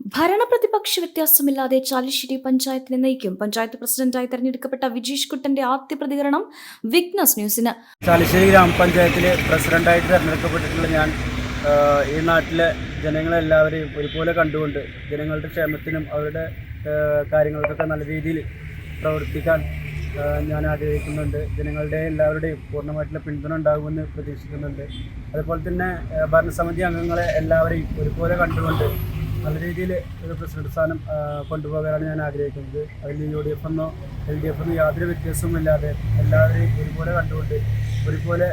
ഭരണപ്രതിപക്ഷ വ്യത്യാസമില്ലാതെ ചാലിശ്ശേരി പഞ്ചായത്തിനെ നയിക്കും. പഞ്ചായത്ത് പ്രസിഡന്റായി തെരഞ്ഞെടുക്കപ്പെട്ട വിജീഷ് കുട്ടന്റെ ആദ്യ പ്രതികരണം വിഗ്നസ് ന്യൂസിന്. ചാലിശ്ശേരി ഗ്രാമപഞ്ചായത്തിലെ പ്രസിഡന്റായിട്ട് തെരഞ്ഞെടുക്കപ്പെട്ടിട്ടുള്ള ഞാൻ ഈ നാട്ടിലെ ജനങ്ങളെല്ലാവരെയും ഒരുപോലെ കണ്ടുകൊണ്ട് ജനങ്ങളുടെ ക്ഷേമത്തിനും അവരുടെ കാര്യങ്ങൾക്കൊക്കെ നല്ല രീതിയിൽ പ്രവർത്തിക്കാൻ ഞാൻ ആഗ്രഹിക്കുന്നുണ്ട്. ജനങ്ങളുടെ എല്ലാവരുടെയും പൂർണമായിട്ടുള്ള പിന്തുണ ഉണ്ടാകുമെന്ന് പ്രതീക്ഷിക്കുന്നുണ്ട്. അതുപോലെ തന്നെ ഭരണസമിതി അംഗങ്ങളെ എല്ലാവരെയും ഒരുപോലെ കണ്ടുകൊണ്ട് നല്ല രീതിയിൽ ഒരു പ്രസിഡന്റ് സ്ഥാനം കൊണ്ടുപോകാനാണ് ഞാൻ ആഗ്രഹിക്കുന്നത്. അതിൽ യു ഡി എഫ് എന്നോ എൽ ഡി എഫ് എന്നോ യാതൊരു വ്യത്യാസവുമില്ലാതെ എല്ലാവരെയും ഒരുപോലെ കണ്ടുകൊണ്ട് ഒരുപോലെ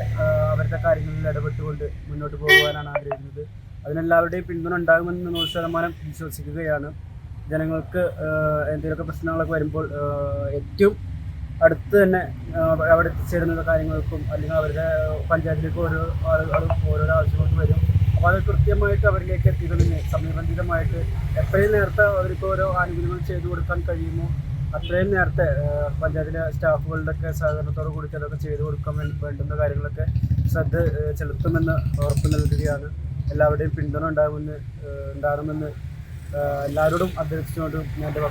അവരുടെ കാര്യങ്ങളിൽ ഇടപെട്ടുകൊണ്ട് മുന്നോട്ട് പോകുവാനാണ് ആഗ്രഹിക്കുന്നത്. അതിനെല്ലാവരുടെയും പിന്തുണ ഉണ്ടാകുമെന്ന് നൂറ് ശതമാനം വിശ്വസിക്കുകയാണ്. ജനങ്ങൾക്ക് എന്തെങ്കിലുമൊക്കെ പ്രശ്നങ്ങളൊക്കെ വരുമ്പോൾ ഏറ്റവും അടുത്ത് തന്നെ അവിടെ എത്തിച്ചേരുന്ന കാര്യങ്ങൾക്കും അല്ലെങ്കിൽ അവരുടെ പഞ്ചായത്തിലേക്ക് ഓരോ ആളുകളും ഓരോരോ ആവശ്യങ്ങൾക്ക് അത് കൃത്യമായിട്ട് അവരിലേക്ക് എത്തിക്കുന്നതിന് സമയബന്ധിതമായിട്ട് എത്രയും നേരത്തെ അവർക്ക് ഓരോ ആനുകൂല്യങ്ങൾ ചെയ്തു കൊടുക്കാൻ കഴിയുമോ? അത്രയും നേരത്തെ പഞ്ചായത്തിലെ സ്റ്റാഫുകളുടെ ഒക്കെ സഹകരണത്തോടു കൂടി അതൊക്കെ ചെയ്തു കൊടുക്കാൻ വേണ്ടി വേണ്ടുന്ന കാര്യങ്ങളൊക്കെ ശ്രദ്ധ ചെലുത്തുമെന്ന് ഉറപ്പ് നൽകുകയാണ്. എല്ലാവരുടെയും പിന്തുണ ഉണ്ടാകുമെന്ന് ഉണ്ടാകുമെന്ന് എല്ലാവരോടും അഭ്യർത്ഥിച്ചുകൊണ്ടും ഞാൻ എന്റെ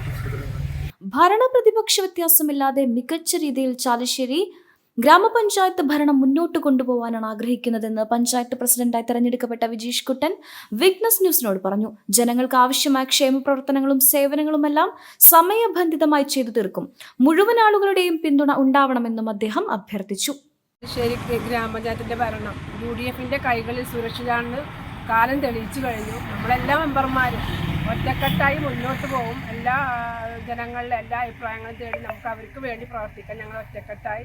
ഭരണപ്രതിപക്ഷ വ്യത്യാസമില്ലാതെ മികച്ച രീതിയിൽ ചാലിശ്ശേരി ഗ്രാമപഞ്ചായത്ത് ഭരണം മുന്നോട്ട് കൊണ്ടുപോകാനാണ് ആഗ്രഹിക്കുന്നതെന്ന് പഞ്ചായത്ത് പ്രസിഡന്റായി തെരഞ്ഞെടുക്കപ്പെട്ട വിജീഷ് കുട്ടൻ വിഗ്നസ് ന്യൂസിനോട് പറഞ്ഞു. ജനങ്ങൾക്ക് ആവശ്യമായ ക്ഷേമ പ്രവർത്തനങ്ങളും സേവനങ്ങളുമെല്ലാം സമയബന്ധിതമായി ചെയ്തു തീർക്കും. മുഴുവൻ ആളുകളുടെയും പിന്തുണ ഉണ്ടാവണമെന്നും അദ്ദേഹം അഭ്യർത്ഥിച്ചു. ശരി ഗ്രാമപഞ്ചായത്തിന്റെ ഭരണം യു ഡി എഫിന്റെ കൈകളിൽ സുരക്ഷിതാണെന്ന് കാലം തെളിയിച്ചു കഴിഞ്ഞു. നമ്മളെല്ലാ മെമ്പർമാരും ഒറ്റക്കെട്ടായി മുന്നോട്ട് പോകും എല്ലാ ജനങ്ങളിലെ എല്ലാ അഭിപ്രായങ്ങളും തേടി നമുക്ക് അവർക്ക് വേണ്ടി പ്രവർത്തിക്കാം. ഞങ്ങൾ ഒറ്റക്കെട്ടായി